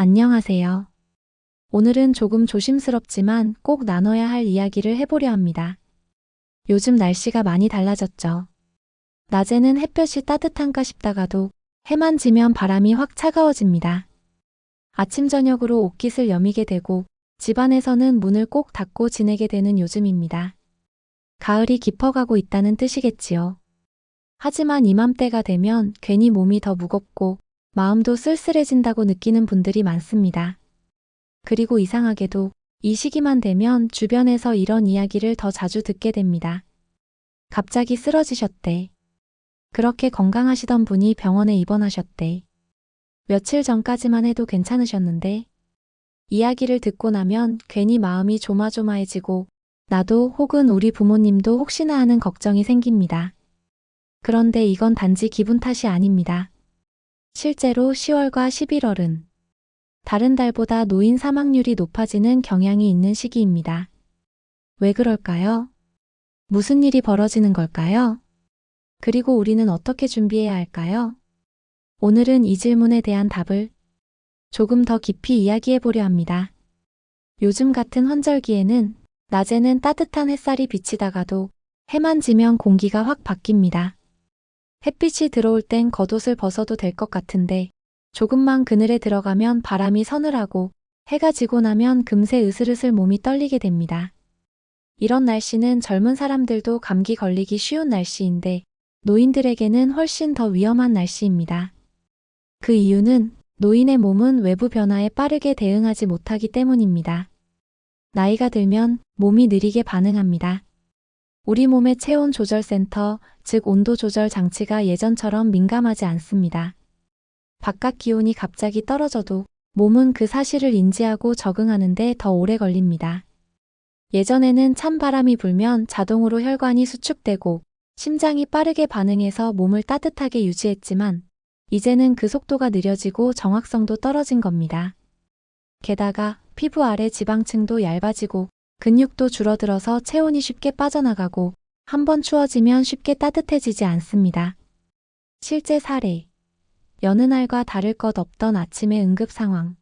안녕하세요. 오늘은 조금 조심스럽지만 꼭 나눠야 할 이야기를 해보려 합니다. 요즘 날씨가 많이 달라졌죠. 낮에는 햇볕이 따뜻한가 싶다가도 해만 지면 바람이 확 차가워집니다. 아침 저녁으로 옷깃을 여미게 되고 집안에서는 문을 꼭 닫고 지내게 되는 요즘입니다. 가을이 깊어가고 있다는 뜻이겠지요. 하지만 이맘때가 되면 괜히 몸이 더 무겁고 마음도 쓸쓸해진다고 느끼는 분들이 많습니다. 그리고 이상하게도 이 시기만 되면 주변에서 이런 이야기를 더 자주 듣게 됩니다. 갑자기 쓰러지셨대. 그렇게 건강하시던 분이 병원에 입원하셨대. 며칠 전까지만 해도 괜찮으셨는데 이야기를 듣고 나면 괜히 마음이 조마조마해지고 나도 혹은 우리 부모님도 혹시나 하는 걱정이 생깁니다. 그런데 이건 단지 기분 탓이 아닙니다. 실제로 10월과 11월은 다른 달보다 노인 사망률이 높아지는 경향이 있는 시기입니다. 왜 그럴까요? 무슨 일이 벌어지는 걸까요? 그리고 우리는 어떻게 준비해야 할까요? 오늘은 이 질문에 대한 답을 조금 더 깊이 이야기해 보려 합니다. 요즘 같은 환절기에는 낮에는 따뜻한 햇살이 비치다가도 해만 지면 공기가 확 바뀝니다. 햇빛이 들어올 땐 겉옷을 벗어도 될 것 같은데 조금만 그늘에 들어가면 바람이 서늘하고 해가 지고 나면 금세 으슬으슬 몸이 떨리게 됩니다. 이런 날씨는 젊은 사람들도 감기 걸리기 쉬운 날씨인데 노인들에게는 훨씬 더 위험한 날씨입니다. 그 이유는 노인의 몸은 외부 변화에 빠르게 대응하지 못하기 때문입니다. 나이가 들면 몸이 느리게 반응합니다. 우리 몸의 체온 조절 센터, 즉 온도 조절 장치가 예전처럼 민감하지 않습니다. 바깥 기온이 갑자기 떨어져도 몸은 그 사실을 인지하고 적응하는데 더 오래 걸립니다. 예전에는 찬바람이 불면 자동으로 혈관이 수축되고 심장이 빠르게 반응해서 몸을 따뜻하게 유지했지만 이제는 그 속도가 느려지고 정확성도 떨어진 겁니다. 게다가 피부 아래 지방층도 얇아지고 근육도 줄어들어서 체온이 쉽게 빠져나가고 한 번 추워지면 쉽게 따뜻해지지 않습니다. 실제 사례. 여느 날과 다를 것 없던 아침의 응급 상황.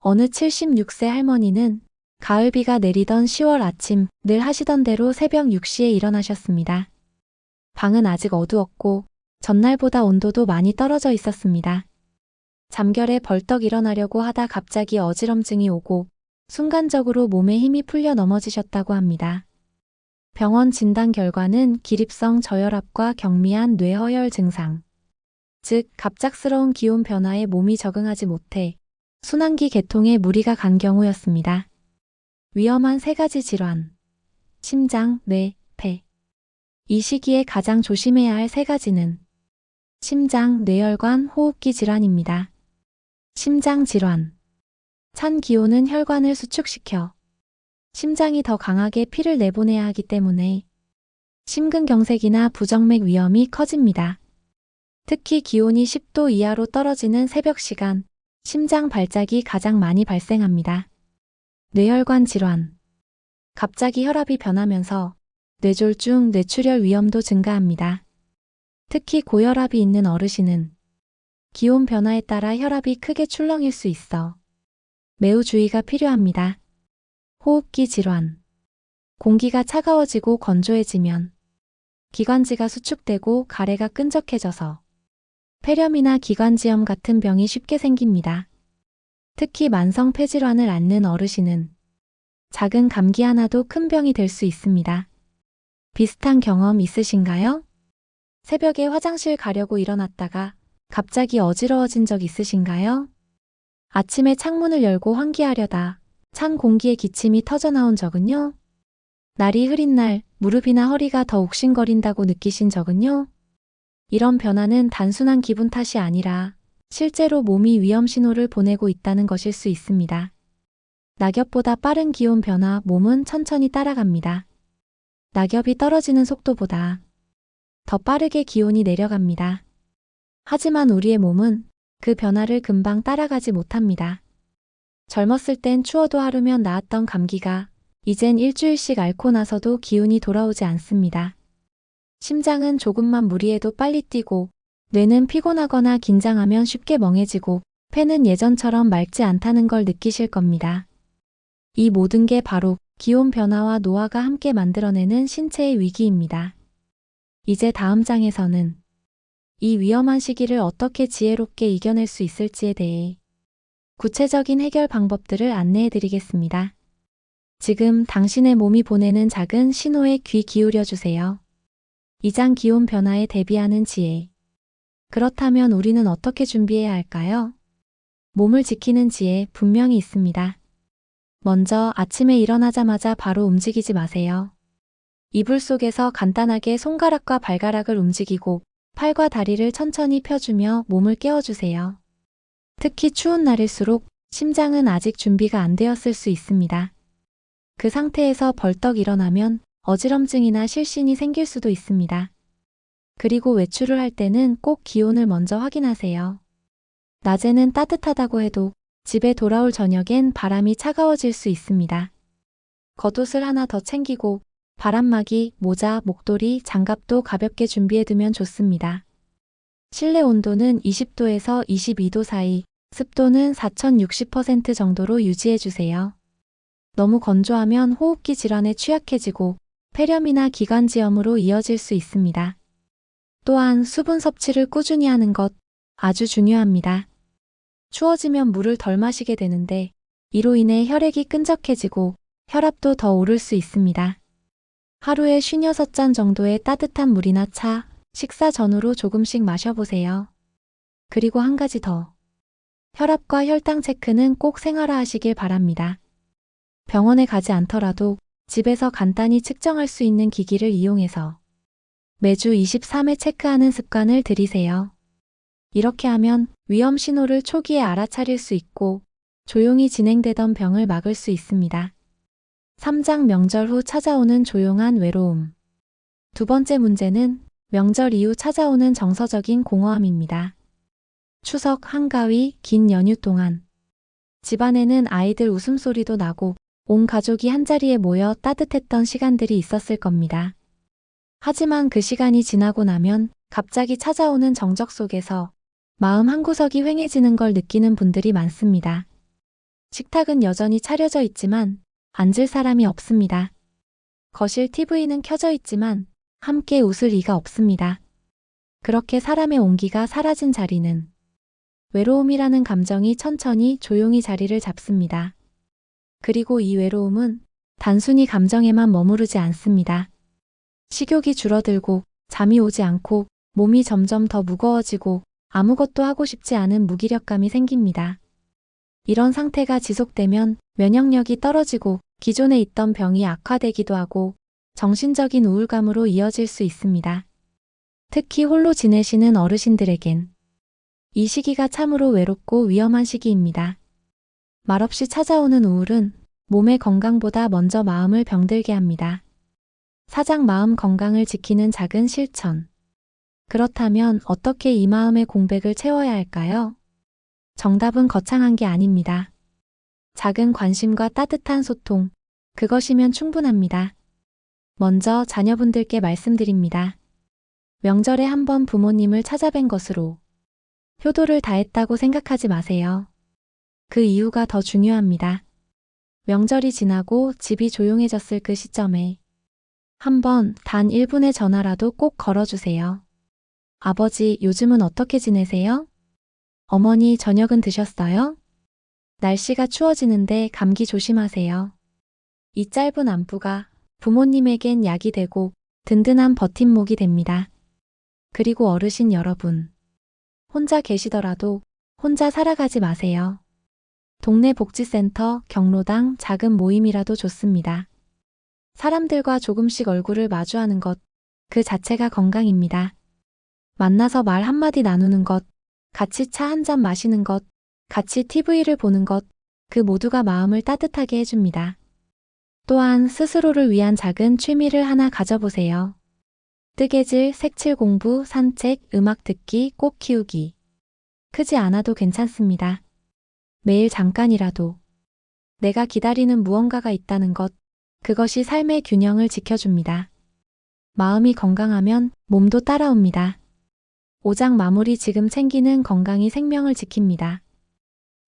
어느 76세 할머니는 가을비가 내리던 10월 아침 늘 하시던 대로 새벽 6시에 일어나셨습니다. 방은 아직 어두웠고 전날보다 온도도 많이 떨어져 있었습니다. 잠결에 벌떡 일어나려고 하다 갑자기 어지럼증이 오고 순간적으로 몸에 힘이 풀려 넘어지셨다고 합니다. 병원 진단 결과는 기립성 저혈압과 경미한 뇌허혈 증상. 즉, 갑작스러운 기온 변화에 몸이 적응하지 못해 순환기 계통에 무리가 간 경우였습니다. 위험한 세 가지 질환. 심장, 뇌, 폐. 이 시기에 가장 조심해야 할 세 가지는 심장, 뇌혈관, 호흡기 질환입니다. 심장 질환. 찬 기온은 혈관을 수축시켜 심장이 더 강하게 피를 내보내야 하기 때문에 심근경색이나 부정맥 위험이 커집니다. 특히 기온이 10도 이하로 떨어지는 새벽 시간, 심장 발작이 가장 많이 발생합니다. 뇌혈관 질환. 갑자기 혈압이 변하면서 뇌졸중, 뇌출혈 위험도 증가합니다. 특히 고혈압이 있는 어르신은 기온 변화에 따라 혈압이 크게 출렁일 수 있어 매우 주의가 필요합니다. 호흡기 질환. 공기가 차가워지고 건조해지면 기관지가 수축되고 가래가 끈적해져서 폐렴이나 기관지염 같은 병이 쉽게 생깁니다. 특히 만성 폐질환을 앓는 어르신은 작은 감기 하나도 큰 병이 될 수 있습니다. 비슷한 경험 있으신가요? 새벽에 화장실 가려고 일어났다가 갑자기 어지러워진 적 있으신가요? 아침에 창문을 열고 환기하려다 찬 공기에 기침이 터져나온 적은요? 날이 흐린 날 무릎이나 허리가 더 욱신거린다고 느끼신 적은요? 이런 변화는 단순한 기분 탓이 아니라 실제로 몸이 위험 신호를 보내고 있다는 것일 수 있습니다. 낙엽보다 빠른 기온 변화 몸은 천천히 따라갑니다. 낙엽이 떨어지는 속도보다 더 빠르게 기온이 내려갑니다. 하지만 우리의 몸은 그 변화를 금방 따라가지 못합니다. 젊었을 땐 추워도 하루면 나았던 감기가 이젠 일주일씩 앓고 나서도 기운이 돌아오지 않습니다. 심장은 조금만 무리해도 빨리 뛰고 뇌는 피곤하거나 긴장하면 쉽게 멍해지고 폐는 예전처럼 맑지 않다는 걸 느끼실 겁니다. 이 모든 게 바로 기온 변화와 노화가 함께 만들어내는 신체의 위기입니다. 이제 다음 장에서는 이 위험한 시기를 어떻게 지혜롭게 이겨낼 수 있을지에 대해 구체적인 해결 방법들을 안내해 드리겠습니다. 지금 당신의 몸이 보내는 작은 신호에 귀 기울여 주세요. 이장 기온 변화에 대비하는 지혜. 그렇다면 우리는 어떻게 준비해야 할까요? 몸을 지키는 지혜 분명히 있습니다. 먼저 아침에 일어나자마자 바로 움직이지 마세요. 이불 속에서 간단하게 손가락과 발가락을 움직이고 팔과 다리를 천천히 펴주며 몸을 깨워주세요. 특히 추운 날일수록 심장은 아직 준비가 안 되었을 수 있습니다. 그 상태에서 벌떡 일어나면 어지럼증이나 실신이 생길 수도 있습니다. 그리고 외출을 할 때는 꼭 기온을 먼저 확인하세요. 낮에는 따뜻하다고 해도 집에 돌아올 저녁엔 바람이 차가워질 수 있습니다. 겉옷을 하나 더 챙기고 바람막이, 모자, 목도리, 장갑도 가볍게 준비해두면 좋습니다. 실내 온도는 20도에서 22도 사이, 습도는 4060% 정도로 유지해주세요. 너무 건조하면 호흡기 질환에 취약해지고 폐렴이나 기관지염으로 이어질 수 있습니다. 또한 수분 섭취를 꾸준히 하는 것 아주 중요합니다. 추워지면 물을 덜 마시게 되는데 이로 인해 혈액이 끈적해지고 혈압도 더 오를 수 있습니다. 하루에 56잔 정도의 따뜻한 물이나 차, 식사 전후로 조금씩 마셔보세요. 그리고 한 가지 더. 혈압과 혈당 체크는 꼭 생활화 하시길 바랍니다. 병원에 가지 않더라도 집에서 간단히 측정할 수 있는 기기를 이용해서 매주 23회 체크하는 습관을 들이세요. 이렇게 하면 위험 신호를 초기에 알아차릴 수 있고 조용히 진행되던 병을 막을 수 있습니다. 3장 명절 후 찾아오는 조용한 외로움. 두 번째 문제는 명절 이후 찾아오는 정서적인 공허함입니다. 추석, 한가위, 긴 연휴 동안 집안에는 아이들 웃음소리도 나고 온 가족이 한자리에 모여 따뜻했던 시간들이 있었을 겁니다. 하지만 그 시간이 지나고 나면 갑자기 찾아오는 정적 속에서 마음 한구석이 휑해지는 걸 느끼는 분들이 많습니다. 식탁은 여전히 차려져 있지만 앉을 사람이 없습니다. 거실 TV는 켜져 있지만 함께 웃을 이가 없습니다. 그렇게 사람의 온기가 사라진 자리는 외로움이라는 감정이 천천히 조용히 자리를 잡습니다. 그리고 이 외로움은 단순히 감정에만 머무르지 않습니다. 식욕이 줄어들고 잠이 오지 않고 몸이 점점 더 무거워지고 아무것도 하고 싶지 않은 무기력감이 생깁니다. 이런 상태가 지속되면 면역력이 떨어지고 기존에 있던 병이 악화되기도 하고 정신적인 우울감으로 이어질 수 있습니다. 특히 홀로 지내시는 어르신들에겐 이 시기가 참으로 외롭고 위험한 시기입니다. 말없이 찾아오는 우울은 몸의 건강보다 먼저 마음을 병들게 합니다. 사장 마음 건강을 지키는 작은 실천. 그렇다면 어떻게 이 마음의 공백을 채워야 할까요? 정답은 거창한 게 아닙니다. 작은 관심과 따뜻한 소통, 그것이면 충분합니다. 먼저 자녀분들께 말씀드립니다. 명절에 한번 부모님을 찾아뵌 것으로 효도를 다했다고 생각하지 마세요. 그 이유가 더 중요합니다. 명절이 지나고 집이 조용해졌을 그 시점에 한번 단 1분의 전화라도 꼭 걸어주세요. 아버지, 요즘은 어떻게 지내세요? 어머니, 저녁은 드셨어요? 날씨가 추워지는데 감기 조심하세요. 이 짧은 안부가 부모님에겐 약이 되고 든든한 버팀목이 됩니다. 그리고 어르신 여러분. 혼자 계시더라도 혼자 살아가지 마세요. 동네 복지센터, 경로당, 작은 모임이라도 좋습니다. 사람들과 조금씩 얼굴을 마주하는 것, 그 자체가 건강입니다. 만나서 말 한마디 나누는 것, 같이 차 한 잔 마시는 것, 같이 TV를 보는 것, 그 모두가 마음을 따뜻하게 해줍니다. 또한 스스로를 위한 작은 취미를 하나 가져보세요. 뜨개질, 색칠 공부, 산책, 음악 듣기, 꽃 키우기. 크지 않아도 괜찮습니다. 매일 잠깐이라도 내가 기다리는 무언가가 있다는 것, 그것이 삶의 균형을 지켜줍니다. 마음이 건강하면 몸도 따라옵니다. 5장 마무리 지금 챙기는 건강이 생명을 지킵니다.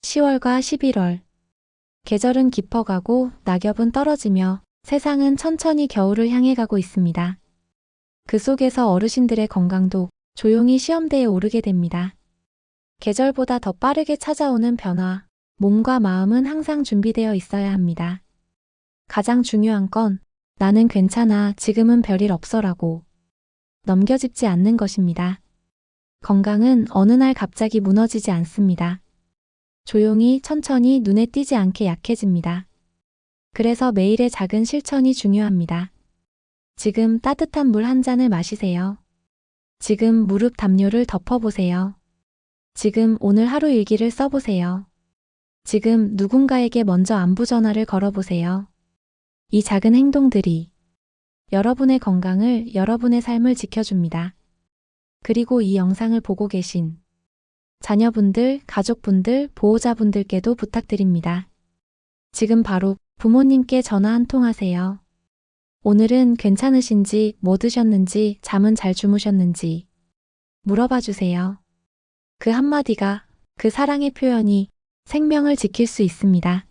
10월과 11월. 계절은 깊어가고 낙엽은 떨어지며 세상은 천천히 겨울을 향해 가고 있습니다. 그 속에서 어르신들의 건강도 조용히 시험대에 오르게 됩니다. 계절보다 더 빠르게 찾아오는 변화, 몸과 마음은 항상 준비되어 있어야 합니다. 가장 중요한 건 나는 괜찮아, 지금은 별일 없어라고 넘겨짚지 않는 것입니다. 건강은 어느 날 갑자기 무너지지 않습니다. 조용히 천천히 눈에 띄지 않게 약해집니다. 그래서 매일의 작은 실천이 중요합니다. 지금 따뜻한 물 한 잔을 마시세요. 지금 무릎 담요를 덮어보세요. 지금 오늘 하루 일기를 써보세요. 지금 누군가에게 먼저 안부 전화를 걸어보세요. 이 작은 행동들이 여러분의 건강을, 여러분의 삶을 지켜줍니다. 그리고 이 영상을 보고 계신 자녀분들, 가족분들, 보호자분들께도 부탁드립니다. 지금 바로 부모님께 전화 한 통 하세요. 오늘은 괜찮으신지, 뭐 드셨는지, 잠은 잘 주무셨는지 물어봐 주세요. 그 한마디가 그 사랑의 표현이 생명을 지킬 수 있습니다.